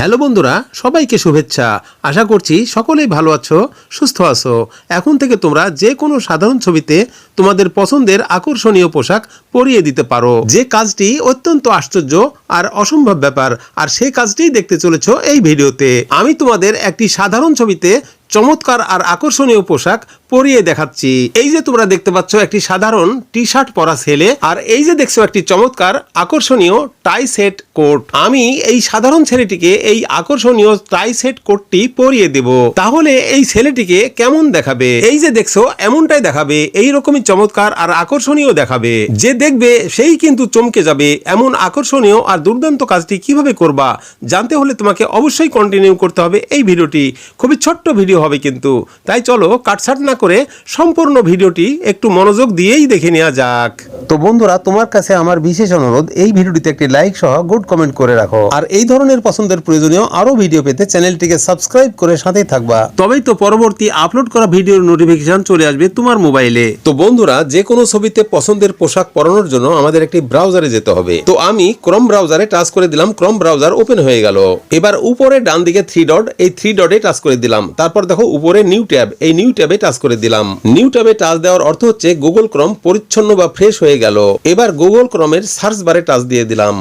Hello বন্ধুরা, সবাইকে শুভেচ্ছা। আশা করছি সকলেই ভালো আছো, সুস্থ আছো। এখন থেকে তোমরা যে কোনো সাধারণ ছবিতে তোমাদের পছন্দের আকর্ষণীয় পোশাক পরিয়ে দিতে পারো। যে কাজটি অত্যন্ত আশ্চর্য আর অসম্ভব ব্যাপার, আর সেই কাজটিই দেখতে চলেছো এই ভিডিওতে। আমি তোমাদের একটি সাধারণ ছবিতে চমৎকার আর আকর্ষণীয় পোশাক পরিয়ে দেখাচ্ছি। এই যে তোমরা দেখতে পাচ্ছ একটি সাধারণ টি শার্ট পরা ছেলে, আর এই যে দেখছ একটি চমৎকার আকর্ষণীয় টাই সেট কোট আমি এই সাধারণ ছেলেটিকে এই আকর্ষণীয় টাই সেট কোটটি পরিয়ে দেব। তাহলে এই ছেলেটিকে কেমন দেখাবে? এই যে দেখছ, এমনটাই দেখাবে এই রকমই চমৎকার আর আকর্ষণীয় দেখাবে। যে দেখবে, সেই কিন্তু চমকে যাবে। এমন আকর্ষণীয় আর দুর্দান্ত কাজটি কীভাবে করবা, জানতে হলে তোমাকে অবশ্যই কন্টিনিউ করতে হবে এই ভিডিওটি। খুবই ছোট্ট ভিডিও হবে কিন্তু। তাই চলো, কাটছাট না করে সম্পূর্ণ ভিডিওটি একটু মনোযোগ দিয়েই দেখে নেওয়া যাক। তো বন্ধুরা, তোমার কাছে আমার বিশেষ অনুরোধ, এই ভিডিওটিতে একটি লাইক সহ গুড কমেন্ট করে রাখো। আর এই ধরনের পছন্দের প্রয়োজনীয় আরও ভিডিও পেতে চ্যানেলটিকে সাবস্ক্রাইব করে সাথেই থাকবা। তবেই তো পরবর্তী আপলোড করা ভিডিওর নোটিফিকেশন চলে আসবে তোমার মোবাইলে। তো বন্ধুরা, যে কোনো ছবিতে পছন্দের পোশাক পরানোর জন্য আমাদের একটি ব্রাউজারে যেতে হবে। তো আমি ক্রম ব্রাউজারে টাচ করে দিলাম ক্রম ব্রাউজার ওপেন হয়ে গেল। এবার উপরে ডান দিকে থ্রি ডট এই থ্রি ডটে টাচ করে দিলাম। তারপর দেখো উপরে নিউ ট্যাব এই নিউ ট্যাবে টাচ করে দিলাম। নিউ ট্যাবে টাচ দেওয়ার অর্থ হচ্ছে গুগল ক্রম পরিচ্ছন্ন বা ফ্রেশ হয়ে গেল। এবার গুগল ক্রমের সার্চ বারে টাচ দিয়ে দিলাম।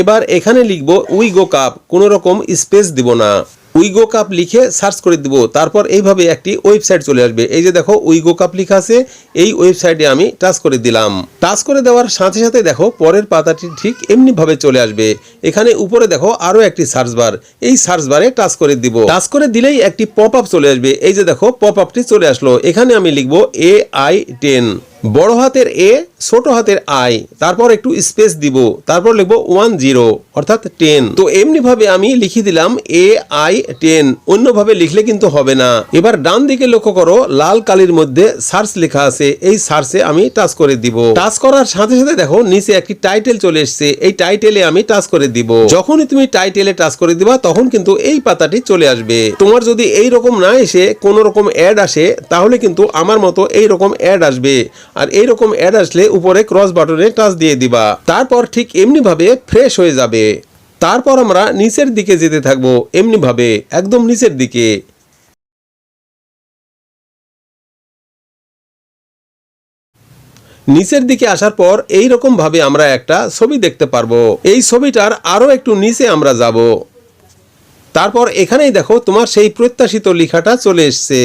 এবার এখানে লিখব উইগো কাপ, কোনো রকম স্পেস দিব না। উইগো কাপ লিখে সার্চ করে দিব, তারপর এইভাবে একটি ওয়েবসাইট চলে আসবে। এই যে দেখো, উইগো কাপ লেখা আছে, এই ওয়েবসাইটে আমি টাচ করে দিলাম। টাচ করে দেওয়ার সাথে সাথে দেখো, পরের পাতাটি ঠিক এমনি ভাবে চলে আসবে। এখানে উপরে দেখো আরও একটি সার্চ বার, এই সার্চ বারে টাচ করে দিব। টাচ করে দিলেই একটি পপ আপ চলে আসবে। এই যে দেখো পপ আপটি চলে আসলো। এখানে আমি লিখব এ আই টেন। বড় হাতের এ ছোট হাতের আই তারপর একটু স্পেস দিব, তারপর লিখব ওয়ান জিরো অর্থাৎ টেন তো এমনি ভাবে আমি লিখে দিলাম এ আই টেন অন্যভাবে লিখলে কিন্তু হবে না। এবার ডান দিকে লক্ষ্য করো, লাল কালির মধ্যে সার্চ লেখা আছে, এই সার্চে আমি টাচ করে দিব। টাচ করার সাথে সাথে দেখো, নিচে একটি টাইটেল চলে এসছে, এই টাইটেলে আমি টাচ করে দিব। যখনই তুমি টাইটেলে টাচ করে দিবা, তখন কিন্তু এই পাতাটি চলে আসবে। তোমার যদি এই রকম না এসে কোন রকম অ্যাড আসে, তাহলে কিন্তু আমার মতো এই রকম অ্যাড আসবে। আর এই রকম অ্যাড আসলে উপরে ক্রস বাটনে টাচ দিয়ে দিবা। তারপর ঠিক এমনি ভাবে ফ্রেশ হয়ে যাবে। তারপর আমরা নিচের দিকে যেতে থাকব এমনি ভাবে একদম নিচের দিকে। নিচের দিকে আসার পর এই রকম ভাবে আমরা একটা ছবি দেখতে পারব। এই ছবিটার আরও একটু নিচে আমরা যাব। তারপর এখানেই দেখো তোমার সেই প্রত্যাশিত লেখাটা চলে এসছে।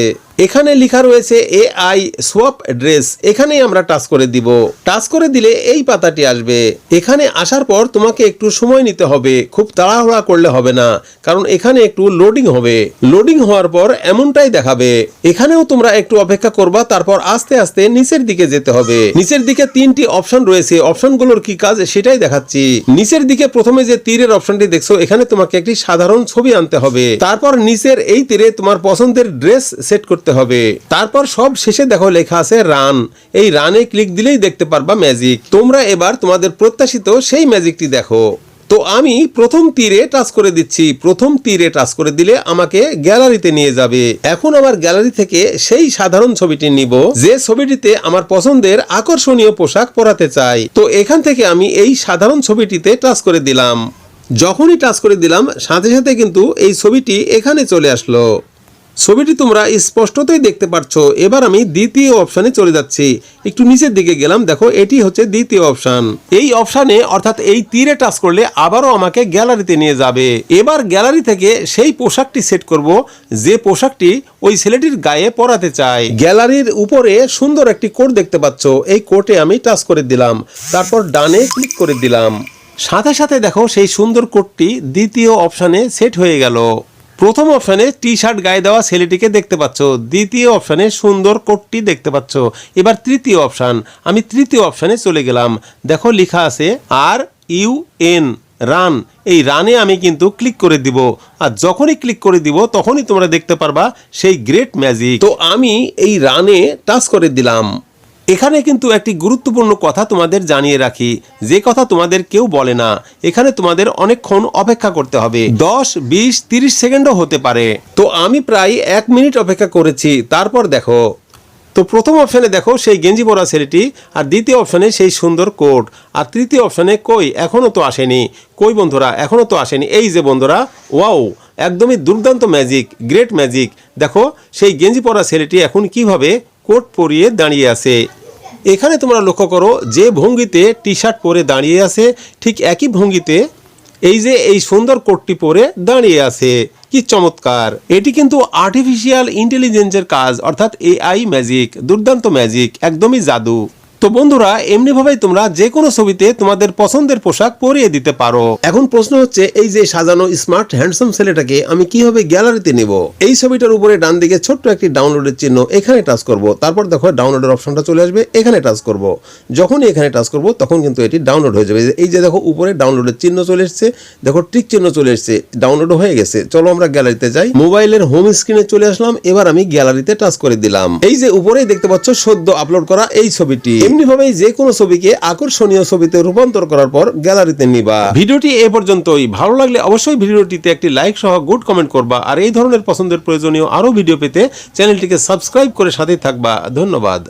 এখানে লেখা রয়েছে এ আই সোয়াপ ড্রেস এখানেই আমরা টাচ করে দিব। টাচ করে দিলে এই পাতাটি আসবে। এখানে আসার পর তোমাকে একটু সময় নিতে হবে। খুব তাড়াহুড়া করলে হবে না, কারণ এখানে একটু লোডিং হবে। লোডিং হওয়ার পর এমনটাই দেখাবে। এখানেও তোমরা একটু অপেক্ষা করবা, তারপর আস্তে আস্তে নিচের দিকে যেতে হবে। নিচের দিকে তিনটি অপশন রয়েছে। অপশনগুলোর কি কাজ সেটাই দেখাচ্ছি। নিচের দিকে প্রথমে যে তীরের অপশনটি দেখছ, এখানে তোমাকে একটি সাধারণ ছবি আনতে হবে। তারপর নিচের এই তীরে তোমার পছন্দের ড্রেস সেট করতে হবে। তারপর সব শেষে দেখো লেখা আছে রান। এই রানে ক্লিক দিলেই দেখতে পারবা ম্যাজিক। তোমরা এবার তোমাদের প্রত্যাশিত সেই ম্যাজিকটি দেখো। তো আমি প্রথম তীরে টাচ করে দিচ্ছি। প্রথম তীরে টাচ করে দিলে আমাকে গ্যালারিতে নিয়ে যাবে। এখন আমার গ্যালারি থেকে সেই সাধারণ ছবিটি নিব, যে ছবিটিতে আমার পছন্দের আকর্ষণীয় পোশাক পরাতে চাই। তো এখান থেকে আমি এই সাধারণ ছবিটিতে টাচ করে দিলাম। যখনই টাচ করে দিলাম, সাথে সাথে কিন্তু এই ছবিটি এখানে চলে আসলো। ছবিটি তোমরা স্পষ্টতই দেখতে পাচ্ছ এবার আমি দ্বিতীয় অপশানে চলে যাচ্ছি। একটু নিচের দিকে গেলাম, দেখো, এটি হচ্ছে দ্বিতীয় অপশান। এই অপশানে, অর্থাৎ এই তীরে টাচ করলে আবারও আমাকে গ্যালারিতে নিয়ে যাবে। এবার গ্যালারি থেকে সেই পোশাকটি সেট করব, যে পোশাকটি ওই ছেলেটির গায়ে পরাতে চাই গ্যালারির উপরে সুন্দর একটি কোট দেখতে পাচ্ছ। এই কোটে আমি টাচ করে দিলাম। তারপর ডানে ক্লিক করে দিলাম। সাথে সাথে দেখো, সেই সুন্দর কোটটি দ্বিতীয় অপশানে সেট হয়ে গেল। প্রথম অপশানে টি শার্ট গায়ে দেওয়া ছেলেটিকে দেখতে পাচ্ছ। দ্বিতীয় অপশানে সুন্দর কোটটি দেখতে পাচ্ছ। এবার তৃতীয় অপশান আমি তৃতীয় অপশানে চলে গেলাম। দেখো লেখা আছে আর ইউ এন রান এই রানে আমি কিন্তু ক্লিক করে দিব। আর যখনই ক্লিক করে দিব, তখনই তোমরা দেখতে পারবা সেই গ্রেট ম্যাজিক তো আমি এই রানে টাচ করে দিলাম। এখানে কিন্তু একটি গুরুত্বপূর্ণ কথা তোমাদের জানিয়ে রাখি। যে কথা তোমাদের কেউ বলে না, এখানে তোমাদের অনেকক্ষণ অপেক্ষা করতে হবে। দশ, বিশ, তিরিশ সেকেন্ডও হতে পারে। তো আমি প্রায় এক মিনিট অপেক্ষা করেছি, তারপর দেখো। তো প্রথম অপশানে দেখো সেই গেঞ্জি পরা ছেলেটি, আর দ্বিতীয় অপশানে সেই সুন্দর কোট। আর তৃতীয় অপশানে কই এখনও তো আসেনি। কই বন্ধুরা এখনও তো আসেনি। এই যে বন্ধুরা, ওয়াও, একদমই দুর্দান্ত ম্যাজিক, গ্রেট ম্যাজিক। দেখো, সেই গেঞ্জি পরা ছেলেটি এখন কীভাবে কোট পরিয়ে দাঁড়িয়ে আছে। এখানে তোমরা লক্ষ্য করো যে ভঙ্গিতে টি শার্ট পরে দাঁড়িয়ে আছে, ঠিক একই ভঙ্গিতে এই যে এই সুন্দর কোটটি পরে দাঁড়িয়ে আছে। কি চমৎকার! এটি কিন্তু আর্টিফিশিয়াল ইন্টেলিজেন্সের কাজ, অর্থাৎ এআই ম্যাজিক দুর্দান্ত ম্যাজিক একদমই জাদু। তো বন্ধুরা এমনি ভাবেই তোমরা যে কোনো ছবিতে তোমাদের পছন্দের পোশাক পরিয়ে দিতে পারো। এখন প্রশ্ন হচ্ছে, এই যে সাজানো স্মার্ট হ্যান্ডসাম ছেলেটাকে আমি কীভাবে গ্যালারিতে নিব? এই ছবিটার উপরে ডান দিকে ছোট্ট একটি ডাউনলোডের চিহ্ন এখানে টাচ করব। তারপর দেখো, ডাউনলোডের অপশনটা চলে আসবে, এখানে টাচ করব। যখনই এখানে টাচ করব, তখন কিন্তু এটি ডাউনলোড হয়ে যাবে। এই যে দেখো, উপরে ডাউনলোডের চিহ্ন চলে এসেছে, দেখো টিক চিহ্ন চলে এসেছে ডাউনলোড হয়ে গেছে। চলো আমরা গ্যালারিতে যাই। মোবাইলের হোম স্ক্রিনে চলে আসলাম, এবার আমি গ্যালারিতে টাচ করে দিলাম। এই যে উপরেই দেখতে পাচ্ছ, সদ্য আপলোড করা এই ছবিটি। এমনি ভাবেই যে কোনো ছবিকে আকর্ষণীয় ছবিতে রূপান্তর করার পর গ্যালারিতে নিবা। ভিডিওটি এ পর্যন্তই। ভালো লাগলে অবশ্যই ভিডিওটিতে একটি লাইক সহ গুড কমেন্ট করবা। আর এই ধরনের পছন্দের প্রয়োজনীয় আরও ভিডিও পেতে চ্যানেলটিকে সাবস্ক্রাইব করে সাথেই থাকবা। ধন্যবাদ।